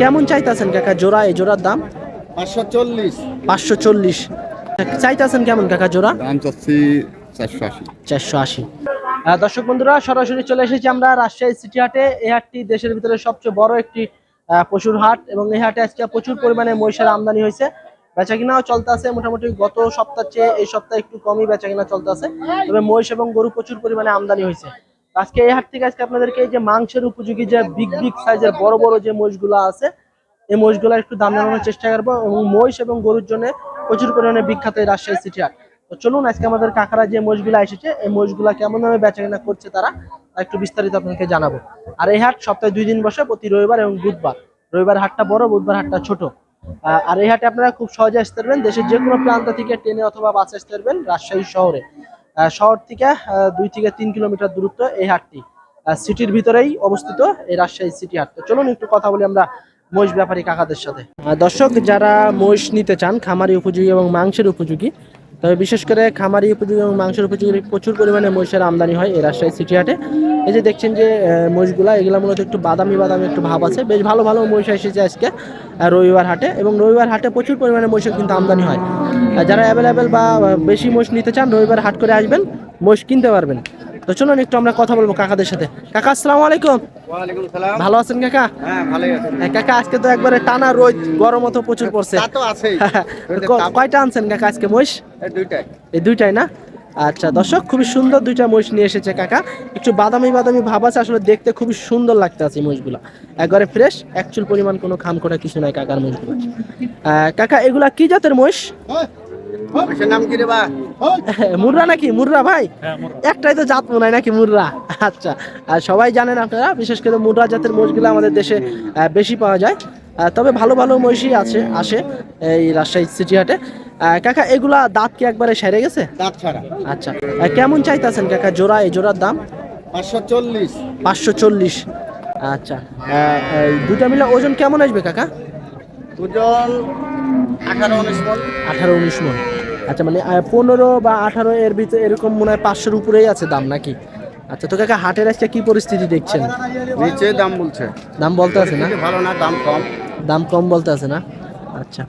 কেমন চাইতেছেন কাকা? জোড়া এই জোড়ার দাম? পাঁচশো চল্লিশ। পাঁচশো চল্লিশ। চাইতেছেন কেমন কাকা জোড়া? দাম চাচ্ছি চারশো আশি। চারশো আশি। দর্শক বন্ধুরা সরাসরি চলে এসেছি আমরা রাজশাহী সিটি হাটে। এই হাটটি দেশের ভিতরে সবচেয়ে বড় একটি পশুর হাট এবং এই হাটে আজকে প্রচুর পরিমাণে মহিষের আমদানি হয়েছে। বেচা কিনাও চলতে আছে মোটামুটি গত সপ্তাহ চেয়ে এই সপ্তাহে একটু কমই বেচা কিনা চলতে আছে তবে মহিষ এবং গরু প্রচুর পরিমাণে আমদানি হয়েছে। আজকে এই হাট থেকে আজকে আপনাদেরকে এই যে মাংসের উপযোগী যে বিগ বিগ সাইজের বড় বড় যে মহিষগুলো আছে, এই মহিষগুলোর একটু দাম জানানোর চেষ্টা করব এবং মহিষ এবং গরুর জন্য প্রচুর পরিমাণে বিখ্যাত এই রাজশাহী সিটি হাট। তো চলুন আজকে আমাদের কাকারা যে মহিষগুলো এসেছে, এই মহিষগুলা কেমন ভাবে বেচা কেনা করছে তারা একটু বিস্তারিত আপনাকে জানাব। আর এই হাট সপ্তাহে দুই দিন বসে, প্রতি রবিবার এবং বুধবার। রবিবার হাটটা বড়, বুধবার হাটটা ছোট। আর এই হাটে আপনারা খুব সহজে আসতে পারবেন, দেশের যে কোনো প্রান্ত থেকে ট্রেনে অথবা বাসে আসতে পারবেন রাজশাহী শহরে। শহর থেকে দুই থেকে তিন কিলোমিটার দূরত্ব এই হাটটি সিটির ভিতরেই অবস্থিত এই রাজশাহী সিটি হাট। তো চলুন একটু কথা বলি আমরা মহিষ ব্যাপারী কাকাদের সাথে। দর্শক, যারা মহিষ নিতে চান, খামারি উপযোগী এবং মাংসের উপযোগী তবে বিশেষ করে খামারি উপযোগী এবং মাংসের উপযোগী প্রচুর পরিমাণে মহিষের আমদানি হয় এই রাজশাহী সিটি হাটে। এই যে দেখছেন যে মহিষগুলা, এগুলা মূলত একটু বাদামি বাদামি একটু ভাব আছে। বেশ ভালো ভালো মহিষ এসেছে আজকে রবিবার হাটে এবং রবিবার হাটে প্রচুর পরিমাণে মহিষের কিন্তু আমদানি হয়। যারা অ্যাভেলেবেল বা বেশি মহিষ নিতে চান, রবিবার হাট করে আসবেন, মহিষ কিনতে পারবেন। তো চলুন একটু আমরা কথা বলব কাকাদের সাথে। কাকা আসসালামু আলাইকুম। ভালো আছেন কাকা? হ্যাঁ হ্যাঁ, কাকা আজকে তো একবারে টানা রোদ গরম মতো প্রচুর পড়ছে। তা তো তো ক- কয়টা আনছেন কাকা আজকে মহিষ? এই দুইটাই। এই দুইটাই না? আচ্ছা দর্শক খুবই সুন্দর দুইটা মহিষ নিয়ে এসেছে কাকা। একটু বাদামি বাদামি ভাব আছে আসলে দেখতে খুবই সুন্দর লাগতে আছে এই মহিষগুলো। একবারে ফ্রেশ অ্যাকচুয়াল পরিমাণ কোনো খাম করা কিছু নাই কাকার মহিষগুলো আহ, কাকা এগুলা কি জাতের মহিষ? নাম কি রে বা মুর্রা নাকি? মুর্রা ভাই? একটাই তো জাত মনে হয় নাকি মুর্রা? আচ্ছা আর সবাই জানেন আপনারা বিশেষ করে মুর্রা জাতের মহিষগুলো আমাদের দেশে বেশি পাওয়া যায়। তবে ভালো ভালো মহিষই আছে আসে এই রাজশাহী সিটি হাটে। কাকা এগুলা দাঁত কি একবারে সেরে গেছে? দাঁত ছাড়া। আচ্ছা কেমন চাইতেছেন কাকা জোড়া এই জোড়ার দাম? পাঁচশো চল্লিশ। পাঁচশো চল্লিশ। আচ্ছা দুটা মিলে ওজন কেমন আসবে কাকা? দুজন আঠারো উনিশ মন। আঠারো উনিশ মন। আচ্ছা মানে পনেরো বা আঠারো এর ভিতরে এরকম মনে হয় পাঁচশোর উপরেই আছে দাম নাকি? আচ্ছা তো কাকা হাটের আজকে কি পরিস্থিতি দেখছেন? নিচে দাম বলছে। দাম বলতে আছে না? ভালো না দাম কম। দাম কম বলতে আছে না? আচ্ছা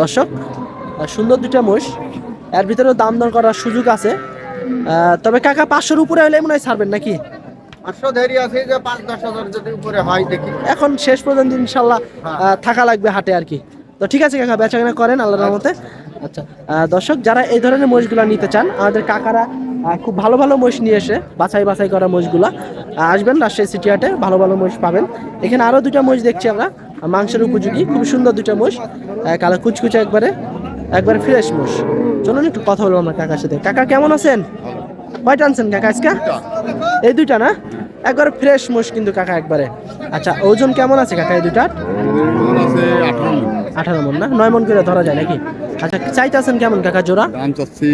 দর্শক সুন্দর দুটা মোষ। এর ভিতরেও দাম দর করার সুযোগ আছে। তবে কাকা পাঁচশোর উপরে হলে মনে হয় ছাড়বেন নাকি? পাঁচশো দেরি আছে যে পাঁচ দশ হাজার উপরে হয় দেখি। এখন শেষ পর্যন্ত ইনশাল্লাহ থাকা লাগবে হাটে আর কি। তো ঠিক আছে কাকা বেচা কেনা করেন আল্লাহর রহমতে। আচ্ছা দর্শক যারা এই ধরনের মহিষগুলো নিতে চান আমাদের কাকারা খুব ভালো ভালো মহিষ নিয়ে এসে বাছাই বাছাই করা মহিষগুলা আসবেন রাজশাহী সিটি হাটে ভালো ভালো মহিষ পাবেন। এখানে আরও দুটা মহিষ দেখছি আমরা মাংসের উপযোগী খুব সুন্দর দুটা মহিষ কালো কুচকুচে একবারে একবারে ফ্রেশ মহিষ। চলুন একটু কথা বলব আমরা কাকার সাথে। কাকা কেমন আছেন? কয়টা আনছেন কাকা আজকে? এই দুইটা না? একবারে ফ্রেশ মোষ কিন্তু কাকা একবারে। আচ্ছা ওজন কেমন আছে কাকা এই আঠারো আঠারো মন না? নয় মন করে ধরা যায় নাকি? আচ্ছা চাইতেছেন কেমন কাকা জোড়া? দাম চাচ্ছি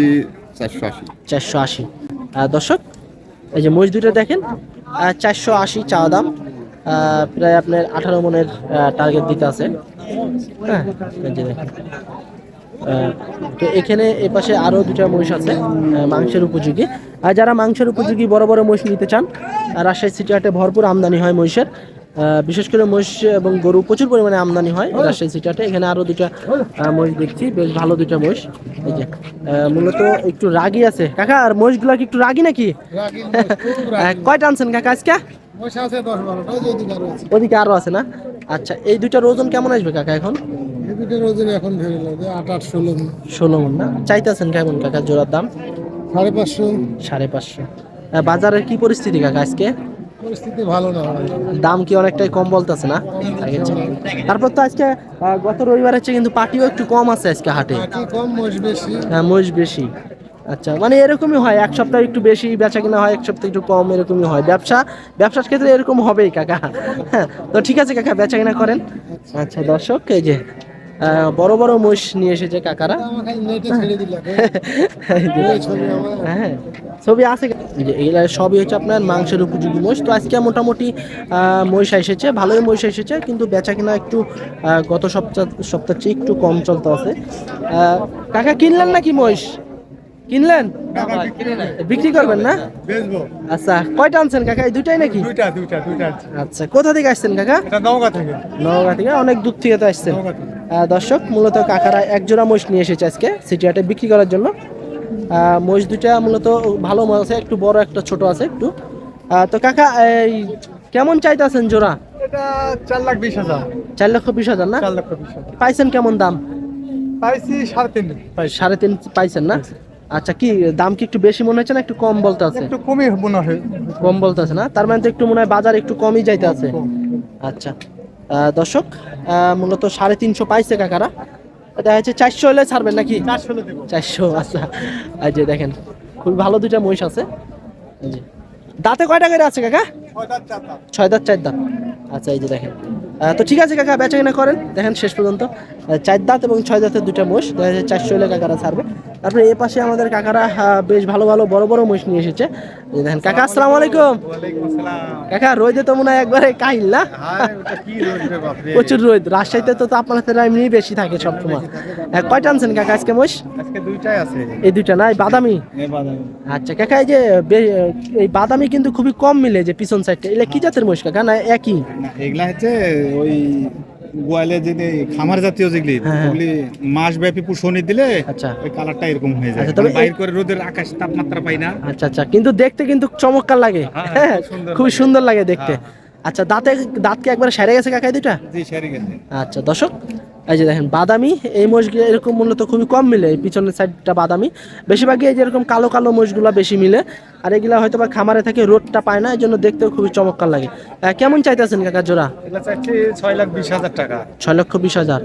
চারশো আশি। চারশো আশি। দর্শক এই যে দুটো দেখেন চারশো আশি চা দাম। প্রায় আপনার আঠারো মনের টার্গেট দিতে আছে। হ্যাঁ তো এখানে এ পাশে আরও দুটা মহিষ আছে মাংসের উপযোগী। আর যারা মাংসের উপযোগী বড় বড় মহিষ নিতে চান রাজশাহী সিটি হাটে ভরপুর আমদানি হয় মহিষের। বিশেষ করে মহিষ এবং গরু প্রচুর পরিমাণে আমদানি হয় রাজশাহী সিটি হাটে এখানে আরও দুটা মহিষ দেখছি বেশ ভালো দুটা মহিষ। এই যে মূলত একটু রাগি আছে। কাকা আর মহিষগুলা কি একটু রাগি নাকি? কয়টা আনছেন কাকা আজকে? ওদিকে আরও আছে না? আচ্ছা এই দুইটার ওজন কেমন আসবে কাকা এখন? এই ওজন এখন ধরে লাগে আট আট ষোলো ষোলো মন না? চাইতেছেন কেমন কাকা জোড়ার দাম? সাড়ে পাঁচশো। সাড়ে পাঁচশো। বাজারের কি পরিস্থিতি কাকা আজকে? পরিস্থিতি ভালো না দাম কি অনেকটাই কম বলতেছে না? তারপর তো আজকে গত রবিবারের চেয়ে কিন্তু পাটিও একটু কম আছে আজকে হাটে। কম মোষ বেশি। হ্যাঁ মহিষ বেশি। আচ্ছা মানে এরকমই হয় এক সপ্তাহ একটু বেশি বেচা কিনা হয় এক সপ্তাহ একটু কম এরকমই হয়। ব্যবসা ব্যবসার ক্ষেত্রে এরকম হবেই কাকা। হ্যাঁ তো ঠিক আছে কাকা বেচা কিনা করেন। আচ্ছা দর্শক এই যে বড় বড় মহিষ নিয়ে এসেছে কাকারা। হ্যাঁ ছবি আছে। যে এগুলা সবই হচ্ছে আপনার মাংসের উপযোগী মহিষ। তো আজকে মোটামুটি মহিষ এসেছে ভালোই মহিষ এসেছে কিন্তু বেচা কিনা একটু গত সপ্তাহ সপ্তাহের চেয়ে একটু কম চলতে আছে। কাকা কিনলেন নাকি মহিষ? কিনলেন? বিক্রি করবেন না? আচ্ছা কয়টা আনছেন কাকা এই দুটাই নাকি? আচ্ছা কোথা থেকে আসছেন কাকা? নওগাঁ থেকে। নওগাঁ থেকে অনেক দূর থেকে তো আসছেন। দর্শক মূলত কাকারা এক জোড়া মহিষ নিয়ে এসেছে আজকে সিটি হাটে বিক্রি করার জন্য। মহিষ দুটা মূলত ভালো মহিষ আছে একটু বড় একটা ছোট আছে একটু। তো কাকা এই কেমন চাইতেছেন জোড়া? এটা চার লাখ বিশ হাজার। চার লক্ষ বিশ হাজার না? চার লক্ষ বিশ হাজার। পাইছেন কেমন দাম? পাইছি সাড়ে তিন সাড়ে তিন পাইছেন না? আচ্ছা কি দাম কি একটু বেশি মনে হচ্ছে না একটু কম বলতে আছে? একটু কমই মনে হয়। কম বলতে আছে না? তার মানে তো একটু মনে হয় বাজার একটু কমই যাইতে আছে আচ্ছা। দর্শক মূলত সাড়ে তিনশো পাইছে কাকারা। দেখা যাচ্ছে চারশো হলে ছাড়বেন নাকি? চারশো আচ্ছা। এই যে দেখেন খুব ভালো দুইটা মহিষ আছে। দাঁতে কয়টা করে আছে কাকা? ছয় দাঁত চার দাঁত। আচ্ছা এই যে দেখেন। তো ঠিক আছে কাকা বেচা কিনা করেন। দেখেন শেষ পর্যন্ত। চার দাঁত এবং ছয় দাঁতের দুটা মোষ দেখা যাচ্ছে চারশো হলে কাকারা ছাড়বে। তারপরে এ পাশে আমাদের কাকারা বেশ ভালো ভালো বড় বড় মোষ নিয়ে এসেছে। দেখেন কাকা আসসালামু আলাইকুম। কাকা রোদে তো মনে হয় একবারে কাহিল না? প্রচুর রোদ। রাজশাহীতে তো তাপমাত্রা এমনি বেশি থাকে সবসময় আহ, কয়টা আনছেন কাকা আজকে আজকে এই দুইটা না? এই বাদামি? আচ্ছা কাকা এই যে এই বাদামি কিন্তু খুবই কম মিলে যে পিছন সাইডটা এগুলা কি জাতের মহিষ কাকা? না একই? এগুলা হচ্ছে ওই গোয়ালে যে খামার জাতীয় যেগুলি হ্যাঁ। ওগুলি মাস ব্যাপী পুষণি দিলে আচ্ছা। ওই কালারটা এরকম হয়ে যায়। আচ্ছা, তবে মানে বাইর করে রোদের আকাশ তাপমাত্রা পাই না। আচ্ছা আচ্ছা। কিন্তু দেখতে কিন্তু চমৎকার লাগে। হ্যাঁ, হ্যাঁ খুব খুবই সুন্দর লাগে দেখতে। আচ্ছা দাঁতে দাঁত কি একবার সেরে গেছে কাকা দুটা জি সেরে গেছে। আচ্ছা দর্শক এই যে দেখেন বাদামি এই মোষগুলো এরকম মূলত খুবই কম মিলে এই পিছনের সাইডটা বাদামি। বেশিরভাগই এই যেরকম কালো কালো মোষগুলো বেশি মিলে আর এগুলা হয়তো বা খামারে থাকে রোদটা পায় না এই জন্য দেখতেও খুবই চমৎকার লাগে। কেমন চাইতেছেন কাকা জোড়া? ছয় লাখ বিশ হাজার টাকা। ছয় লক্ষ বিশ হাজার।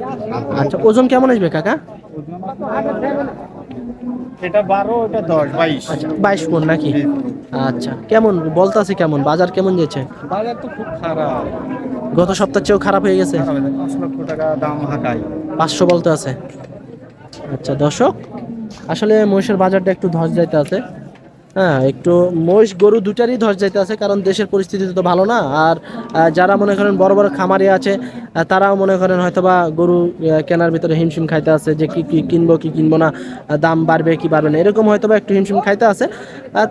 আচ্ছা ওজন কেমন আসবে কাকা? এটা বারো এটা দশ বাইশ। বাইশ ফোন নাকি? আচ্ছা কেমন? বলতাছে কেমন? বাজার কেমন যাচ্ছে? বাজার তো খুব খারাপ। গত সপ্তাহ চেয়েও খারাপ হয়ে গেছে? পাঁচ লক্ষ টাকা দাম হাঁকাই পাঁচশো বলতে আছে। আচ্ছা দর্শক আসলে মহিষের বাজারটা একটু ধস যাইতে আছে। হ্যাঁ একটু মহিষ, গরু দুটারই ধস যাইতে আছে, কারণ দেশের পরিস্থিতি তো ভালো না। আর যারা মনে করেন বড় বড় খামারি আছে তারাও মনে করেন হয়তোবা গরু কেনার ভিতরে হিমশিম খাইতে আছে, যে কি কি কিনবো কি কিনবো না দাম বাড়বে, কি বাড়বে না, এরকম হয়তোবা একটু হিমশিম খাইতে আছে।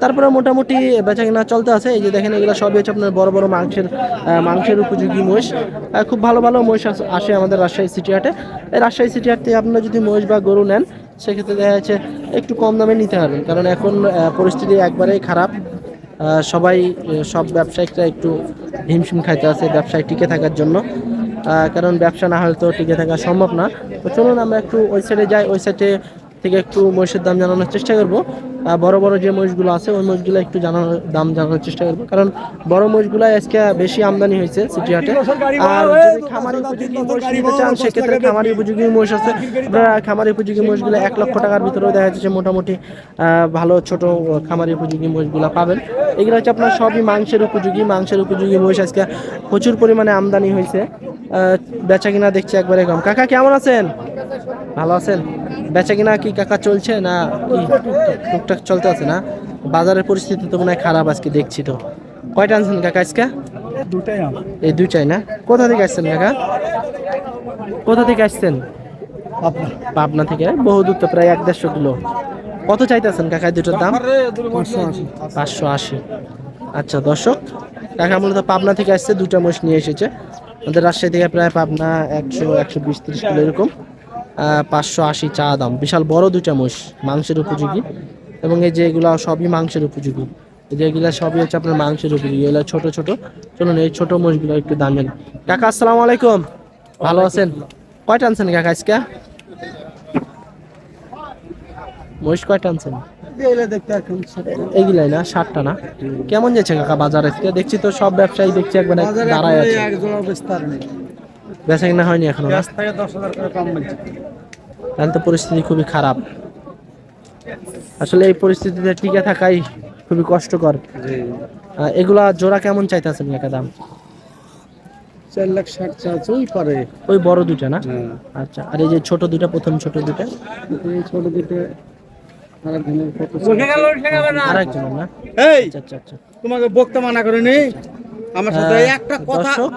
তারপরে মোটামুটি বেচা কিনা চলতে আছে, এই যে দেখেন এগুলো সবই হচ্ছে আপনার বড় বড় মাংসের মাংসের উপযোগী মহিষ। খুব ভালো ভালো মহিষ আস- আমাদের রাজশাহী সিটি হাটে। এই রাজশাহী সিটি হাট থেকে আপনারা যদি মহিষ বা গরু নেন সেক্ষেত্রে দেখা যাচ্ছে একটু কম দামে নিতে পারবেন কারণ এখন পরিস্থিতি একবারেই খারাপ। সবাই সব ব্যবসায়িকরা একটু হিমশিম খাইতে আছে ব্যবসায় টিকে থাকার জন্য। কারণ ব্যবসা না হলে তো টিকে থাকা সম্ভব না। তো চলুন আমরা একটু ওই সাইডে যাই। ওই সাইডে থেকে একটু মহিষের দাম জানানোর চেষ্টা করব। বড় বড় যে মহিষগুলো আছে, ওই মহিষগুলো একটু জানানোর দাম জানানোর চেষ্টা করব। কারণ বড় মহিষগুলো আজকে বেশি আমদানি হয়েছে সিটি হাটে। আর খামারি উপযোগী মহিষ নিতে চান, সেক্ষেত্রে খামারি উপযোগী মহিষ আছে। আপনারা খামারি উপযোগী মহিষগুলো এক লক্ষ টাকার ভিতরেও দেখা যাচ্ছে মোটামুটি ভালো ছোট খামারি উপযোগী মহিষগুলো পাবেন। এগুলো হচ্ছে আপনার সবই মাংসের উপযোগী। মাংসের উপযোগী মহিষ আজকে প্রচুর পরিমাণে আমদানি হয়েছে। বেচা কিনা দেখছি একবারে কম। কাকা, কেমন আছেন? ভালো আছেন? বেচা কিনা কি কাকা চলছে না টুকটাক চলতে আছে না? বাজারের পরিস্থিতি তো মনে হয় খারাপ আজকে দেখছি তো। কয়টা আনছেন কাকা আজকে? দুটাই এই দুইটাই না? কোথা থেকে আসছেন কাকা? কোথা থেকে আসছেন? পাবনা। থেকে? বহু দূর তো প্রায় এক দেড়শো কিলো। কত চাইতেছেন কাকা এই দুটোর দাম? পাঁচশো আশি। আচ্ছা দর্শক কাকা মূলত পাবনা থেকে আসছে দুটা মোষ নিয়ে এসেছে। আমাদের রাজশাহী থেকে প্রায় পাবনা একশো একশো বিশ ত্রিশ কিলো এরকম। পাঁচশো আশি চা দাম। বিশাল বড় দুইটা মোষ মাংসের উপযোগী। এবং এই যে এগুলা সবই মাংসের উপযোগী। এই যে এগুলা সবই হচ্ছে আপনার মাংসের উপযোগী। এগুলো ছোট ছোট। চলুন এই ছোট মোষগুলো একটু দাম জানি। কাকা আসসালামু আলাইকুম। ভালো আছেন? কয়টা আনছেন কাকা আজকে? মহিষ কয়টা আনছেন? এইগুলাই না ষাটটা না? কেমন যাচ্ছে কাকা বাজার আজকে? দেখছি তো সব ব্যবসায়ী দেখছি একবার দাঁড়ায় আছে। বেচা কিনা হয়নি এখনও না? দশ হাজার করে কম বলছে। তাহলে তো পরিস্থিতি খুবই খারাপ। আসলে এই পরিস্থিতিতে টিকে থাকাই খুবই কষ্টকর। এগুলা জোড়া কেমন চাইতেছেন কাকা দাম? চার লাখ ষাট চাচুই পারে। ওই বড় দুইটা না? হ্যাঁ। আচ্ছা আর এই যে ছোট দুইটা প্রথম ছোট দুইটা? এই ছোট দিকে আরেকজনের কত আর একজন না? এই! আচ্ছা আচ্ছা আচ্ছা। তোমাকে বক্তা মানা করে নেই আমার সাথে একটা কথা দর্শক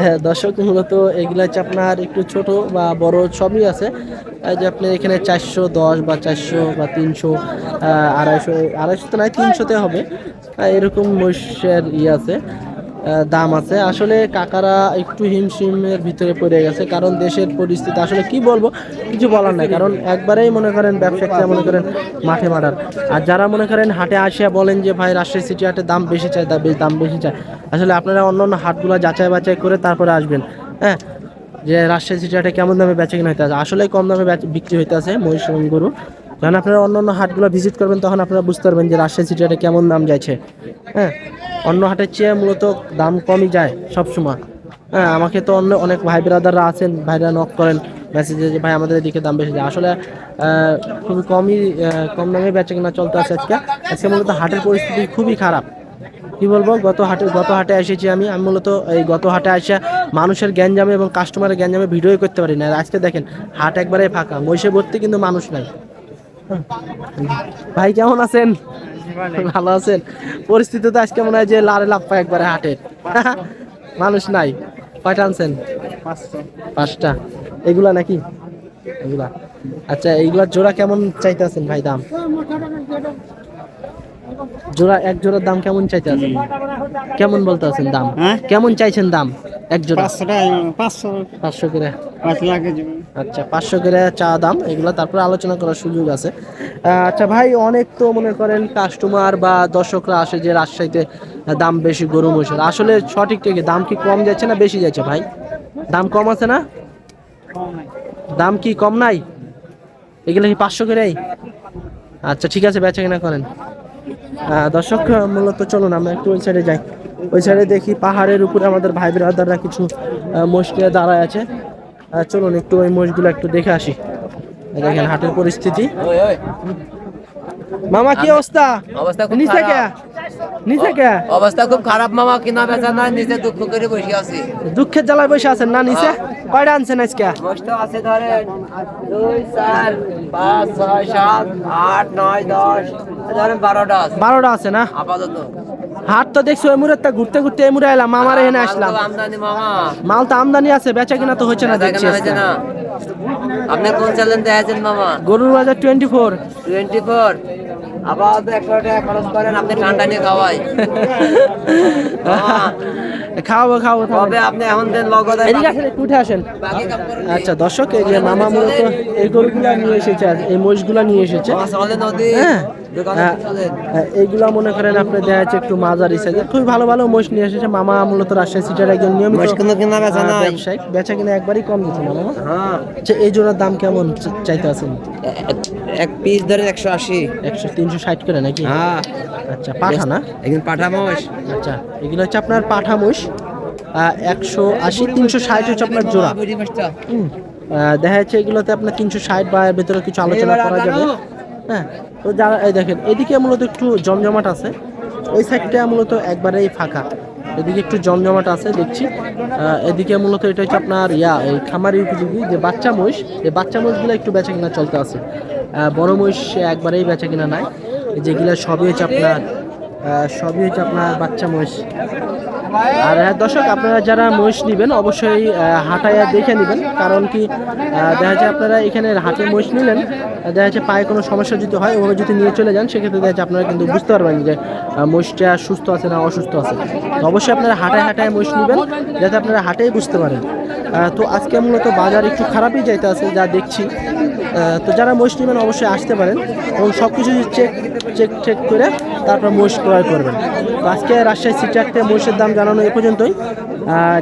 হ্যাঁ দর্শক মূলত এগুলো হচ্ছে আপনার একটু ছোট বা বড় সবই আছে। যে আপনি এখানে চারশো দশ বা চারশো বা তিনশো আড়াইশো আড়াইশো তো নয় তিনশোতে হবে। এরকম মহিষের ইয়ে আছে। দাম আছে। আসলে কাকারা একটু হিমশিমের ভিতরে পড়ে গেছে, কারণ দেশের পরিস্থিতি, আসলে কি বলব, কিছু বলার নাই। কারণ একবারেই মনে করেন ব্যবসায়ীরা মনে করেন মাঠে মারার। আর যারা মনে করেন হাটে আসিয়া বলেন যে, ভাই, রাজশাহী সিটি হাটে দাম বেশি চায় দাম বেশি চাই। আসলে আপনারা অন্য অন্য হাটগুলো যাচাই বাছাই করে তারপরে আসবেন। হ্যাঁ? যে, রাজশাহী সিটি হাটে কেমন দামে বেচে কিনা হইতে আছে আসলে কম দামে বিক্রি হইতে আছে মহিষ গরু। যখন আপনারা অন্য অন্য হাটগুলো ভিজিট করবেন, তখন আপনারা বুঝতে পারবেন যে রাজশাহী সিটি হাটে কেমন দাম যাচ্ছে। হ্যাঁ? অন্য হাটের চেয়ে মূলত দাম কমই যায় সবসময়। হ্যাঁ আমাকে তো অন্য অনেক ভাই ব্রাদাররা আছেন, ভাইরা নক করেন মেসেজে যে, ভাই, আমাদের এদিকে দাম বেশি যায়। আসলে খুবই কমই কম দামে বেচে কিনা চলতে আছে আজকে। আজকে মূলত হাটের পরিস্থিতি খুবই খারাপ। কি বলব? গত হাটে গত হাটে এসেছি আমি। আমি মূলত এই গত হাটে আসে মানুষের গ্যাঞ্জামে এবং কাস্টমারের গ্যাঞ্জামে ভিডিও করতে পারি না। আজকে দেখেন, হাট একবারে ফাঁকা মহিষে ভর্তি কিন্তু মানুষ নাই। ভাই কেমন আছেন? ভালো আছেন। পরিস্থিতি তো আজকে মনে হয় যে লারে লাভ পায় একবারে হাটের মানুষ নাই। কয়টা আনছেন? পাঁচটা। এগুলা নাকি? এগুলা। আচ্ছা এইগুলা জোড়া কেমন চাইতেছেন ভাই দাম? জোড়া এক জোড়ার দাম কেমন চাইতে আছেন কেমন বলতে আছেন দাম? হ্যাঁ? কেমন চাইছেন দাম? এক জোড়া। পাঁচশো পাঁচশো। পাঁচশো করে। পাঁচ লাখ আচ্ছা পাঁচশো করে চা দাম এগুলো তারপরে আলোচনা করার সুযোগ আছে। আচ্ছা ভাই অনেক তো মনে করেন কাস্টমার বা দর্শকরা আসে যে রাজশাহীতে দাম বেশি গরু মহিষের। আসলে সঠিক ঠিক দাম কি কম যাচ্ছে না বেশি যাচ্ছে ভাই? দাম কম আছে না? দাম কি কম নাই? এগুলো কি পাঁচশো করেই আচ্ছা ঠিক আছে বেচা কিনা করেন। দর্শক মূলত চলুন আমরা একটু ওই সাইডে যাই। ওই সাইডে দেখি পাহাড়ের উপরে আমাদের ভাই ব্রাদাররা কিছু আহ, দাঁড়ায় আছে। চলুন একটু ওই মোষগুলো একটু দেখে আসি। দেখেন হাটের পরিস্থিতি। মামা কি অবস্থা? অবস্থা খুব নিচে কে? নিচে কে? অবস্থা খুব খারাপ মামা। কিনা বেচা নাই নিজে দুঃখ করে বসে আছি। দুঃখের জ্বালায় বসে আছেন না নিচে? কয়টা আনছেন আজকে? কষ্ট আছে ধরেন দুই চার পাঁচ ছয় সাত আট নয় দশ ধরেন বারোটা আছে। বারোটা আছে না? আপাতত। হাট তো দেখছ এমুরে তা ঘুরতে ঘুরতে এমুরে এলাম মামার এখানে আসলাম। মাল তো আমদানি মাল তো আমদানি আছে বেচা কিনা তো হচ্ছে না দেখছি আপনি কোন চ্যালেঞ্জ দেখেছেন মামা? গরুর বাজার টোয়েন্টি ফোর টোয়েন্টি ফোর আপাতত একশো টাকা খরচ করেন আপনি ঠান্ডা নিয়ে খাওয়াই। খাওয়াবো খাওয়াবো খাওয়াবো। আপনি এখন দেন লগদে? এদিকে আসেন একটু উঠে আসেন। আচ্ছা দর্শক এই যে মামা মূলত এই গরুগুলা নিয়ে এসেছে এই মহিষগুলা নিয়ে এসেছে। হ্যাঁ হ্যাঁ, হ্যাঁ, এইগুলা মনে করেন আপনি দেখা যাচ্ছে একটু মাঝারি সাইজের খুবই ভালো ভালো মহিষ নিয়ে এসেছে। মামা মূলত রাজশাহী সিটার একজন নিয়মিত মহিষ কোনো কেনা বেচা নাই। ব্যবসায়ী। বেচা কিনা একবারই কম দিচ্ছে না মামা? হ্যাঁ। আচ্ছা এই জোড়ার দাম কেমন চাইতে আছেন? এক- এক পিস ধরেন একশো আশি। একশো তিনশো ষাট করে নাকি? হ্যাঁ। আচ্ছা পাঠা না? একদিন পাঠা মোষ আচ্ছা এগুলো হচ্ছে আপনার পাঠা মহিষ একশো আশি তিনশো ষাট হচ্ছে আপনার জোড়া। দেখা যাচ্ছে এগুলোতে আপনার তিনশো ষাট বা এর ভেতরে কিছু আলোচনা করা যাবে। হ্যাঁ তো যারা এই দেখেন এদিকে মূলত একটু জমজমাট আছে। ওই সাইডটা মূলত একবারেই ফাঁকা। এদিকে একটু জমজমাট আছে দেখছি। এদিকে মূলত এটা হচ্ছে আপনার ইয়া এই খামারি উপযোগী যে বাচ্চা মহিষ এই বাচ্চা মহিষগুলো একটু বেচা কিনা চলতে আছে। বড় মহিষ একবারেই বেচা কিনা নাই। যেগুলো সবই হচ্ছে আপনার সবই হচ্ছে আপনার বাচ্চা মহিষ। আর হ্যাঁ দর্শক, আপনারা যারা মহিষ নেবেন, অবশ্যই হাটাইয়া দেখে নেবেন। কারণ কি দেখা যায় আপনারা এখানে হাটে মহিষ নিলেন, দেখা যাচ্ছে পায়ে কোনো সমস্যা যদি হয়, ওভাবে যদি নিয়ে চলে যান, সেক্ষেত্রে দেখা যাচ্ছে আপনারা কিন্তু বুঝতে পারবেন যে মহিষটা সুস্থ আছে না অসুস্থ আছে। অবশ্যই আপনারা হাটায় হাটায় মহিষ নেবেন, যাতে আপনারা হাটেই বুঝতে পারেন। তো আজকে মূলত বাজার একটু খারাপই যাইতে আছে যা দেখছি। তো যারা মহিষ নেবেন অবশ্যই আসতে পারেন এবং সব কিছু চেক চেক চেক করে তারপর মহিষ ক্রয় করবেন। তো আজকে রাজশাহী সিটি হাটে মহিষের দাম জানানো এ পর্যন্তই।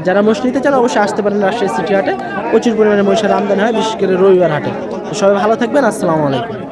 যারা মহিষ নিতে চান অবশ্যই আসতে পারেন রাজশাহী সিটি হাটে। প্রচুর পরিমাণে মহিষের আমদানি হয়, বিশেষ করে রবিবার হাটে। সবাই ভালো থাকবেন, আসসালামু আলাইকুম।